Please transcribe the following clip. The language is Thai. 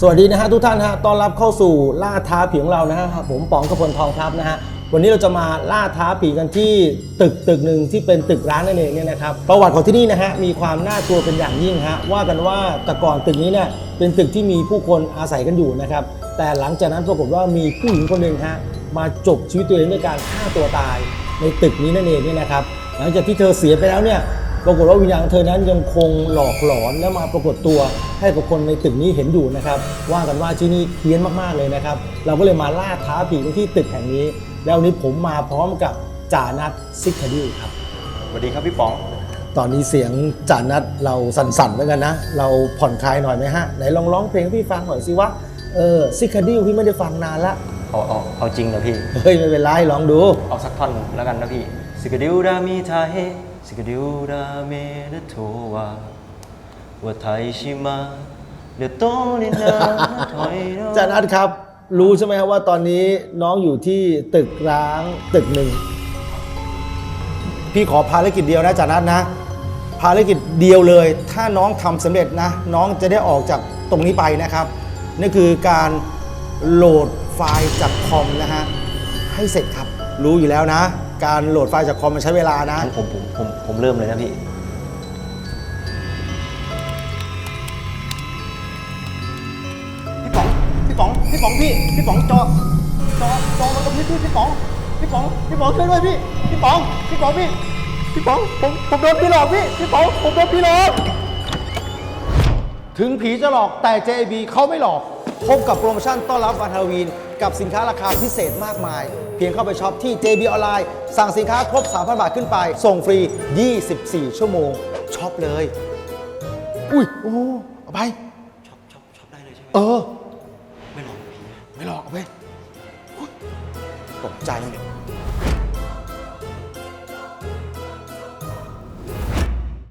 สวัสดีนะฮะทุกท่านฮะต้อนรับเข้าสู่ล่าท้าผีของเรานะฮะผมป๋องกระพลทองทัพนะฮะวันนี้เราจะมาล่าท้าผีกันที่ตึกตึกหนึ่งที่เป็นตึกร้างนั่นเองเนี่ยนะครับประวัติของที่นี่นะฮะมีความน่ากลัวเป็นอย่างยิ่งฮะว่ากันว่าแต่ก่อนตึกนี้เนี่ยเป็นตึกที่มีผู้คนอาศัยกันอยู่นะครับแต่หลังจากนั้นปรากฏว่ามีผู้หญิงคนหนึ่งฮะมาจบชีวิตตัวเองด้วยการฆ่าตัวตายในตึกนี้นั่นเองเนี่ยนะครับหลังจากที่เธอเสียไปแล้วเนี่ย ปรากฏว่าวิญญาณของเธอนั้นยังคงหลอกหลอนและมาปรากฏตัวให้กับคนในตึกนี้เห็นอยู่นะครับ ว่ากันว่าที่นี่เพี้ยนมากๆเลยนะครับ เราก็เลยมาล่าท้าผีกันที่ตึกแห่งนี้ แล้ววันนี้ผมมาพร้อมกับจ่านัทซิกคดิวครับ สวัสดีครับพี่ป๋อง ตอนนี้เสียงจ่านัทเราสั่นๆเหมือนกันนะ เราผ่อนคลายหน่อยไหมฮะ ไหนลองร้องเพลงให้พี่ฟังหน่อยสิว่า เออซิกคดิวพี่ไม่ได้ฟังนานละ เอาเอาเอาจริงเหรอพี่ เฮ้ยไม่เป็นไรลองดู เอาสักท่อนแล้วกันนะพี่ สิกดิวดามีไทย สิกดิวดาเมเดโทวาว่าไทยชิมาเดี๋ยวโตนี่นาถอยเนาะจานัทครับ รู้ใช่ไหมครับว่าตอนนี้น้องอยู่ที่ตึกร้างตึกหนึ่ง พี่ขอภารกิจเดียวนะจานัทนะ ภารกิจเดียวเลย ถ้าน้องทำสำเร็จนะ น้องจะได้ออกจากตรงนี้ไปนะครับนั่คือการโหลดไฟล์จากคอมนะฮะให้เสร็จครับ รู้อยู่แล้วนะ การโหลดไฟล์จากคอมมันใช้เวลานะงั้นผมผมผมผมเริ่มเลยนะพี่ พี่ป๋อง พี่ป๋อง พี่ป๋องพี่ พี่ป๋องจอ จอจอมาตรงนี้พี่พี่ป๋อง พี่ป๋อง พี่ป๋องช่วยด้วยพี่ พี่ป๋อง พี่ป๋องพี่ พี่ป๋อง ผมผมโดนพี่หลอกพี่ พี่ป๋อง ผมโดนพี่หลอก ถึงผีจะหลอกแต่ JB เขาไม่หลอก พบกับโปรโมชั่นต้อนรับวันฮาโลวีน กับสินค้าราคาพิเศษมากมาย เพียงเข้าไปช็อปที่ JB ออนไลน์สั่งสินค้าครบ 3,000 บาทขึ้นไป ส่งฟรี 24 ชั่วโมงช็อปเลย อุ้ยโอ้เอาไปช็อปช็อปช็อปได้เลยใช่ไหมเออ ไม่หลอกผีนะไม่หลอกเอาไปอุ๊ยตกใจ